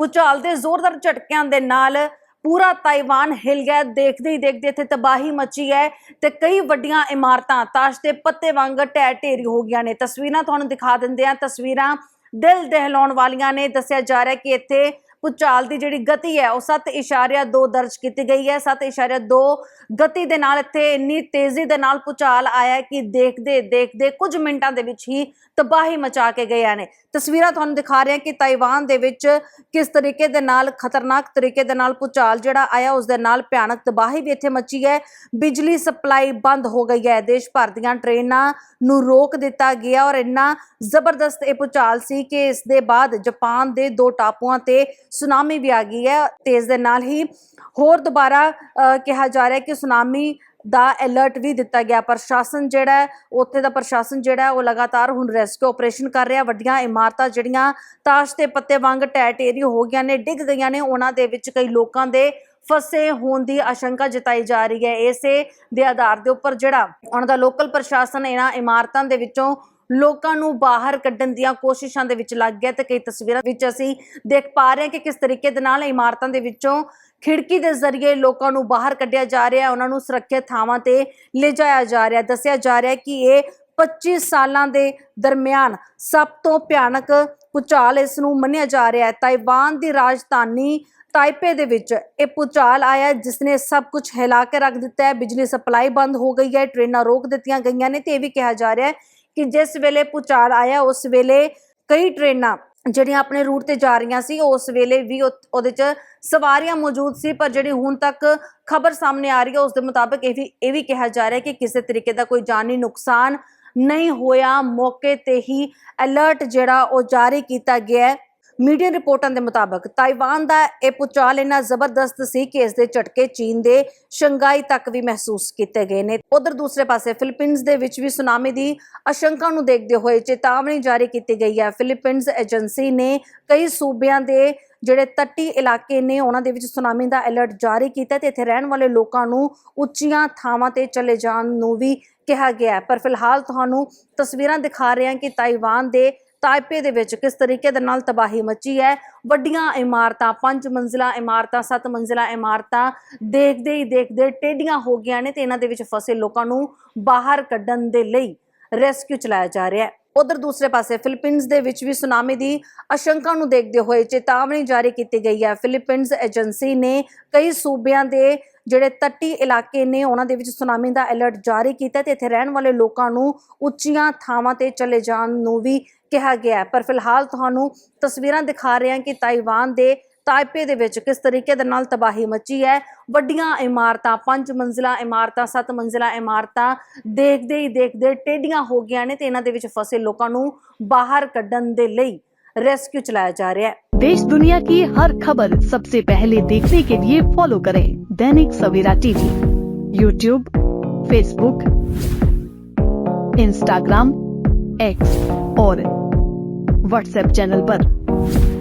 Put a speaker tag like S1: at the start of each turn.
S1: ਭੂਚਾਲ ਦੇ ਜ਼ੋਰਦਾਰ ਝਟਕਿਆਂ ਦੇ ਨਾਲ ਪੂਰਾ ਤਾਈਵਾਨ ਹਿਲ ਗਿਆ। ਦੇਖਦੇ ਹੀ ਦੇਖਦੇ ਇੱਥੇ ਤਬਾਹੀ ਮਚੀ ਹੈ ਤੇ ਕਈ ਵੱਡੀਆਂ ਇਮਾਰਤਾਂ ਤਾਸ਼ ਦੇ ਪੱਤੇ ਵਾਂਗ ਢਹਿ ਢੇਰੀ ਹੋ ਗਈਆਂ ਨੇ। ਤਸਵੀਰਾਂ ਤੁਹਾਨੂੰ ਦਿਖਾ ਦਿੰਦੇ ਆ ਤਸਵੀਰਾਂ ਦਿਲ ਦਹਿਲਾਉਣ ਵਾਲੀਆਂ ਨੇ। ਦੱਸਿਆ ਜਾ ਰਿਹਾ ਕਿ ਇੱਥੇ ਭੂਚਾਲ ਦੀ ਜਿਹੜੀ ਗਤੀ ਹੈ, ਉਹ 7.2 ਦਰਜ ਕੀਤੀ ਗਈ ਹੈ। 7.2 ਗਤੀ ਦੇ ਨਾਲ ਇੱਥੇ ਇੰਨੀ ਤੇਜ਼ੀ ਦੇ ਨਾਲ ਭੂਚਾਲ ਆਇਆ ਕਿ ਦੇਖਦੇ ਦੇਖਦੇ ਕੁਝ ਮਿੰਟਾਂ ਦੇ ਵਿੱਚ ਹੀ ਤਬਾਹੀ ਮਚਾ ਕੇ ਗਏ ਨੇ। ਤਸਵੀਰਾਂ ਤੁਹਾਨੂੰ ਦਿਖਾ ਰਹੇ ਹਾਂ ਕਿ ਤਾਈਵਾਨ ਦੇ ਵਿੱਚ ਕਿਸ ਤਰੀਕੇ ਦੇ ਨਾਲ, ਖਤਰਨਾਕ ਤਰੀਕੇ ਦੇ ਨਾਲ ਭੂਚਾਲ ਜਿਹੜਾ ਆਇਆ, ਉਸ ਦੇ ਨਾਲ ਭਿਆਨਕ ਤਬਾਹੀ ਵੀ ਇੱਥੇ ਮਚੀ ਹੈ। ਬਿਜਲੀ ਸਪਲਾਈ ਬੰਦ ਹੋ ਗਈ ਹੈ। ਦੇਸ਼ ਭਰ ਦੀਆਂ ਟ੍ਰੇਨਾਂ ਨੂੰ ਰੋਕ ਦਿੱਤਾ ਗਿਆ ਔਰ ਇੰਨਾ ਜ਼ਬਰਦਸਤ ਇਹ ਭੂਚਾਲ ਸੀ ਕਿ ਇਸ ਦੇ ਬਾਅਦ ਜਾਪਾਨ ਦੇ ਦੋ ਟਾਪੂਆਂ ਤੇ ਸੁਨਾਮੀ ਵੀ ਆ ਗਈ ਹੈ ਤੇ ਦੇ ਨਾਲ ਹੀ ਹੋਰ ਦੁਬਾਰਾ ਕਿਹਾ ਜਾ ਰਿਹਾ ਕਿ ਸੁਨਾਮੀ ਦਾ ਅਲਰਟ ਵੀ ਦਿੱਤਾ ਗਿਆ। ਪ੍ਰਸ਼ਾਸਨ ਜਿਹੜਾ ਉੱਥੇ ਦਾ ਪ੍ਰਸ਼ਾਸਨ ਜਿਹੜਾ ਉਹ ਲਗਾਤਾਰ ਹੁਣ ਰੈਸਕਿਊ ਆਪਰੇਸ਼ਨ ਕਰ ਰਿਹਾ। ਵੱਡੀਆਂ ਇਮਾਰਤਾਂ ਜਿਹੜੀਆਂ ਤਾਸ਼ ਦੇ ਪੱਤੇ ਵਾਂਗ ਟੈ ਟੇਰੀ ਹੋ ਗਈਆਂ ਨੇ, ਡਿੱਗ ਗਈਆਂ ਨੇ। ਉਹਨਾਂ ਦੇ ਵਿੱਚ ਕਈ ਲੋਕਾਂ ਦੇ ਫਸੇ ਹੋਣ ਦੀ ਆਸ਼ੰਕਾ ਜਤਾਈ ਜਾ ਰਹੀ ਹੈ। ਇਸੇ ਦੇ ਆਧਾਰ ਦੇ ਉੱਪਰ ਜਿਹੜਾ ਉਹਨਾਂ ਦਾ ਲੋਕਲ ਪ੍ਰਸ਼ਾਸਨ ਇਹਨਾਂ ਇਮਾਰਤਾਂ ਦੇ ਵਿੱਚੋਂ ਲੋਕਾਂ ਨੂੰ ਬਾਹਰ ਕੱਢਣ ਦੀਆਂ ਕੋਸ਼ਿਸ਼ਾਂ ਦੇ ਵਿੱਚ ਲੱਗ ਗਿਆ ਤੇ ਕਈ ਤਸਵੀਰਾਂ ਵਿੱਚ ਅਸੀਂ ਦੇਖ ਪਾ ਰਹੇ ਹਾਂ ਕਿ ਕਿਸ ਤਰੀਕੇ ਦੇ ਨਾਲ ਇਮਾਰਤਾਂ ਦੇ ਵਿੱਚੋਂ ਖਿੜਕੀ ਦੇ ਜ਼ਰੀਏ ਲੋਕਾਂ ਨੂੰ ਬਾਹਰ ਕੱਢਿਆ ਜਾ ਰਿਹਾ ਹੈ, ਉਹਨਾਂ ਨੂੰ ਸੁਰੱਖਿਅਤ ਥਾਵਾਂ ਤੇ ਲਿਜਾਇਆ ਜਾ ਰਿਹਾ ਦੱਸਿਆ ਜਾ ਰਿਹਾ ਕਿ ਇਹ 25 ਸਾਲਾਂ ਦੇ ਦਰਮਿਆਨ ਸਭ ਤੋਂ ਭਿਆਨਕ ਭੂਚਾਲ ਇਸ ਨੂੰ ਮੰਨਿਆ ਜਾ ਰਿਹਾ ਹੈ। ਤਾਈਵਾਨ ਦੀ ਰਾਜਧਾਨੀ ਤਾਈਪੇ ਦੇ ਵਿੱਚ ਇਹ ਭੂਚਾਲ ਆਇਆ ਜਿਸ ਨੇ ਸਭ ਕੁਝ ਹਿਲਾ ਕੇ ਰੱਖ ਦਿੱਤਾ ਹੈ। ਬਿਜਲੀ ਸਪਲਾਈ ਬੰਦ ਹੋ ਗਈ ਹੈ, ਟ੍ਰੇਨਾਂ ਰੋਕ ਦਿੱਤੀਆਂ ਗਈਆਂ ਨੇ ਤੇ ਇਹ ਵੀ ਕਿਹਾ ਜਾ ਰਿਹਾ ਹੈ ਕਿ ਜਿਸ ਵੇਲੇ ਭੂਚਾਲ ਆਇਆ, ਉਸ ਵੇਲੇ ਕਈ ਟ੍ਰੇਨਾਂ ਜਿਹੜੀਆਂ ਆਪਣੇ ਰੂਟ ਤੇ ਜਾ ਰਹੀਆਂ ਸੀ, ਉਸ ਵੇਲੇ ਵੀ ਉਹਦੇ 'ਚ ਸਵਾਰੀਆਂ ਮੌਜੂਦ ਸੀ, ਪਰ ਜਿਹੜੀ ਹੁਣ ਤੱਕ ਖਬਰ ਸਾਹਮਣੇ ਆ ਰਹੀ ਹੈ, ਉਸ ਦੇ ਮੁਤਾਬਕ ਇਹ ਵੀ ਇਹ ਵੀ ਕਿਹਾ ਜਾ ਰਿਹਾ ਹੈ ਕਿ ਕਿਸੇ ਤਰੀਕੇ ਦਾ ਕੋਈ ਜਾਨੀ ਨੁਕਸਾਨ ਨਹੀਂ ਹੋਇਆ। ਮੌਕੇ ਤੇ ਹੀ ਅਲਰਟ ਜਿਹੜਾ ਉਹ ਜਾਰੀ ਕੀਤਾ ਗਿਆ ਹੈ। ਮੀਡੀਆ ਰਿਪੋਰਟਾਂ ਦੇ ਮੁਤਾਬਕ ਤਾਈਵਾਨ ਦਾ ਇਹ ਭੂਚਾਲ ਇੰਨਾ ਜ਼ਬਰਦਸਤ ਸੀ ਕਿ ਇਸ ਦੇ ਝਟਕੇ ਚੀਨ ਦੇ ਸ਼ੰਘਾਈ ਤੱਕ ਵੀ ਮਹਿਸੂਸ ਕੀਤੇ ਗਏ ਨੇ। ਉਧਰ ਦੂਸਰੇ ਪਾਸੇ ਫਿਲੀਪੀਨਜ਼ ਦੇ ਵਿੱਚ ਵੀ ਸੁਨਾਮੀ ਦੀ ਆਸ਼ੰਕਾ ਨੂੰ ਦੇਖਦੇ ਹੋਏ ਚੇਤਾਵਨੀ ਜਾਰੀ ਕੀਤੀ ਗਈ ਹੈ। ਫਿਲੀਪੀਨਜ਼ ਏਜੰਸੀ ਨੇ ਕਈ ਸੂਬਿਆਂ ਦੇ ਜਿਹੜੇ ਤੱਟੀ ਇਲਾਕੇ ਨੇ, ਉਹਨਾਂ ਦੇ ਵਿੱਚ ਸੁਨਾਮੀ ਦਾ ਅਲਰਟ ਜਾਰੀ ਕੀਤਾ ਤੇ ਇੱਥੇ ਰਹਿਣ ਵਾਲੇ ਲੋਕਾਂ ਨੂੰ ਉੱਚੀਆਂ ਥਾਵਾਂ ਤੇ ਚਲੇ ਜਾਣ ਨੂੰ ਵੀ ਕਿਹਾ ਗਿਆ ਪਰ ਫਿਲਹਾਲ ਤੁਹਾਨੂੰ ਤਸਵੀਰਾਂ ਦਿਖਾ ਰਹੇ ਹਾਂ ਕਿ ਤਾਈਵਾਨ ਦੇ ਤਾਇਪੇ ਦੇ ਵਿੱਚ ਕਿਸ ਤਰੀਕੇ ਦੇ ਨਾਲ ਤਬਾਹੀ ਮਚੀ ਹੈ? ਵੱਡੀਆਂ ਇਮਾਰਤਾਂ, ਪੰਜ ਮੰਜ਼ਿਲਾ ਇਮਾਰਤਾਂ, ਸੱਤ ਮੰਜ਼ਿਲਾ ਇਮਾਰਤਾਂ ਦੇਖਦੇ ਹੀ ਦੇਖਦੇ ਟੇਡੀਆਂ ਹੋ ਗਈਆਂ ਨੇ ਤੇ ਇਹਨਾਂ ਦੇ ਵਿੱਚ ਫਸੇ ਲੋਕਾਂ ਨੂੰ ਬਾਹਰ ਕੱਢਣ ਦੇ ਲਈ ਰੈਸਕਿਊ ਚਲਾਇਆ ਜਾ ਰਿਹਾ ਹੈ। ਉਧਰ ਦੂਸਰੇ ਪਾਸੇ ਫਿਲੀਪੀਨਜ਼ ਦੇ ਵਿੱਚ ਵੀ ਸੁਨਾਮੀ ਦੀ ਆਸ਼ੰਕਾ ਨੂੰ ਦੇਖਦੇ ਹੋਏ ਚੇਤਾਵਨੀ ਜਾਰੀ ਕੀਤੀ ਗਈ ਹੈ। ਫਿਲੀਪੀਨਜ਼ ਏਜੰਸੀ ਨੇ ਕਈ ਸੂਬਿਆਂ ਦੇ ਜਿਹੜੇ ਤੱਟੀ ਇਲਾਕੇ ਨੇ, ਉਹਨਾਂ ਦੇ ਵਿੱਚ ਸੁਨਾਮੀ ਦਾ ਅਲਰਟ ਜਾਰੀ ਕੀਤਾ ਤੇ ਇੱਥੇ ਰਹਿਣ ਵਾਲੇ ਲੋਕਾਂ ਨੂੰ ਉੱਚੀਆਂ ਥਾਵਾਂ ਤੇ ਚਲੇ ਜਾਣ ਨੂੰ ਵੀ ਕਿਹਾ ਗਿਆ ਪਰ ਫਿਲਹਾਲ ਤੁਹਾਨੂੰ ਤਸਵੀਰਾਂ ਦਿਖਾ ਰਹੇ ਹਾਂ ਕਿ ਤਾਈਵਾਨ ਦੇ ਤਾਈਪੇ ਦੇ ਵਿੱਚ ਕਿਸ ਤਰੀਕੇ ਦੇ ਨਾਲ ਤਬਾਹੀ ਮਚੀ ਹੈ ਵੱਡੀਆਂ ਇਮਾਰਤਾਂ ਪੰਜ ਮੰਜ਼ਿਲਾ ਇਮਾਰਤਾਂ ਸੱਤ ਮੰਜ਼ਿਲਾ ਇਮਾਰਤਾਂ ਦੇਖਦੇ ਹੀ ਦੇਖਦੇ ਟੇਡੀਆਂ ਹੋ ਗਈਆਂ ਨੇ ਤੇ ਇਹਨਾਂ ਦੇ ਵਿੱਚ ਫਸੇ ਲੋਕਾਂ ਨੂੰ ਬਾਹਰ ਕੱਢਣ ਦੇ ਲਈ ਰੈਸਕਿਊ ਚਲਾਇਆ ਜਾ ਰਿਹਾ ਹੈ
S2: देश दुनिया की हर खबर सबसे पहले देखने के लिए फॉलो करें Dainik Savera TV YouTube Facebook Instagram X और व्हाट्सएप चैनल पर।